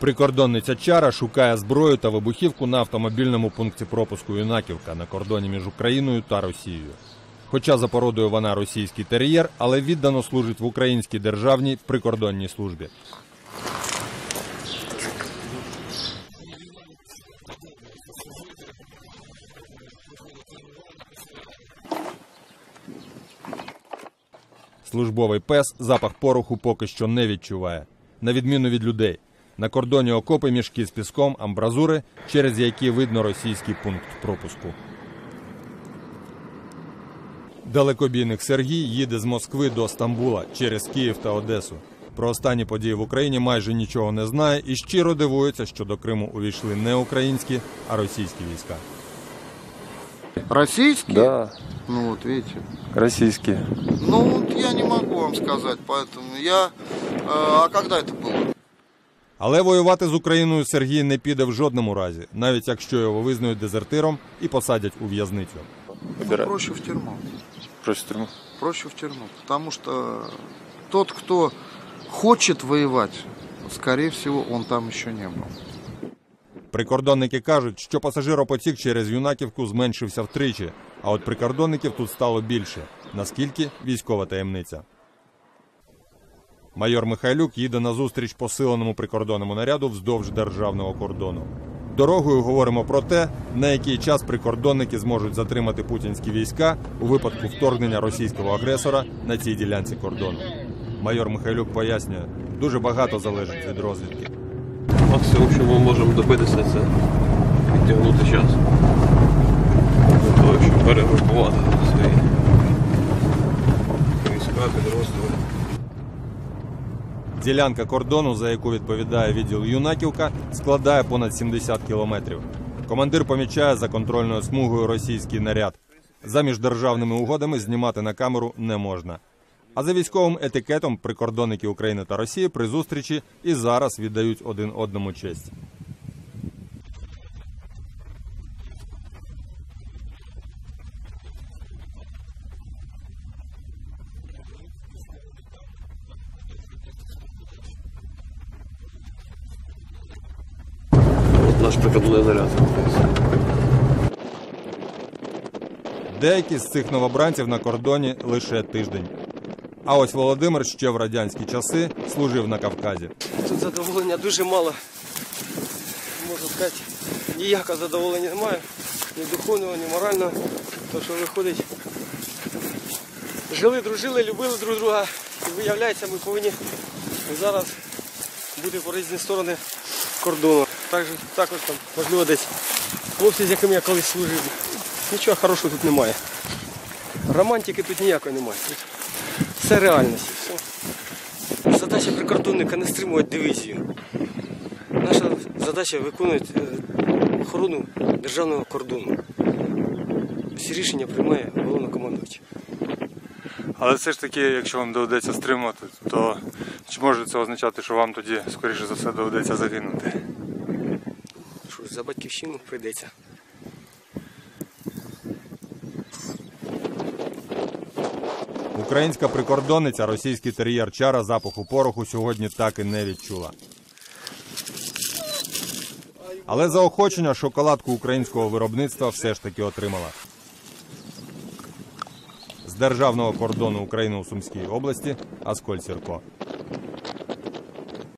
Прикордонниця Чара шукає зброю та вибухівку на автомобільному пункті пропуску Юнаківка на кордоні між Україною та Росією. Хоча за породою вона російський тер'єр, але віддано служить в українській державній прикордонній службі. Службовий пес запах пороху поки що не відчуває, на відміну від людей. На кордоні окопи мішки з піском, амбразури, через які видно російський пункт пропуску. Далекобійник Сергій їде з Москви до Стамбула через Київ та Одесу. Про останні події в Україні майже нічого не знає і щиро дивується, що до Криму увійшли не українські, а російські війська. Российские? Да, Ну вот видите. российские. Ну вот я не могу вам сказать, поэтому я... э, а когда это было? Але воювати з Україною Сергій не піде в жодному разі, навіть якщо його визнають дезертиром і посадять у в'язницю. Проще в тюрьму. Проще тюрьму. Проще в тюрьму. Потому что тот, кто хочет воевать, скорее всего, он там еще не был. Прикордонники кажуть, що пасажиропотік через Юнаківку зменшився втричі, а от прикордонників тут стало більше. Наскільки військова таємниця. Майор Михайлюк їде на зустріч посиленому прикордонному наряду вздовж державного кордону. Дорогою говоримо про те, на який час прикордонники зможуть затримати путінські війська у випадку вторгнення російського агресора на цій ділянці кордону. Майор Михайлюк пояснює, дуже багато залежить від розвідки. Максимум, що ми можемо добитися, це відтягнути час. Для того, щоб перегрупувати Ділянка кордону, за яку відповідає відділ Юнаківка, складає понад 70 кілометрів. Командир помічає за контрольною смугою російський наряд. За міждержавними угодами знімати на камеру не можна. А за військовим етикетом прикордонники України та Росії при зустрічі і зараз віддають один одному честь. Наш прикладний наряд. Деякі з цих новобранців на кордоні лише тиждень. А ось Володимир ще в радянські часи служив на Кавказі. Тут задоволення дуже мало. Можна сказати, ніякого задоволення немає. Ні духовного, ні морального. То, що виходить, жили, дружили, любили друг друга. І виявляється, ми повинні зараз бути по різні сторони кордону. Також, також там, можливо, десь хлопці, з якими я колись служив. Нічого хорошого тут немає. Романтики тут ніякої немає. Все реальність. Все. Задача прикордонника не стримувати дивізію. Наша задача виконувати е, охорону державного кордону. Всі рішення приймає головнокомандуючий. Але все ж таки, якщо вам доведеться стримувати, то чи може це означати, що вам тоді, скоріше за все, доведеться загинути? За батьківщину прийдеться. Українська прикордонниця, російський тер'єр Чара запаху пороху сьогодні так і не відчула. Але заохочення шоколадку українського виробництва все ж таки отримала. З державного кордону України у Сумській області Асколь Сірко.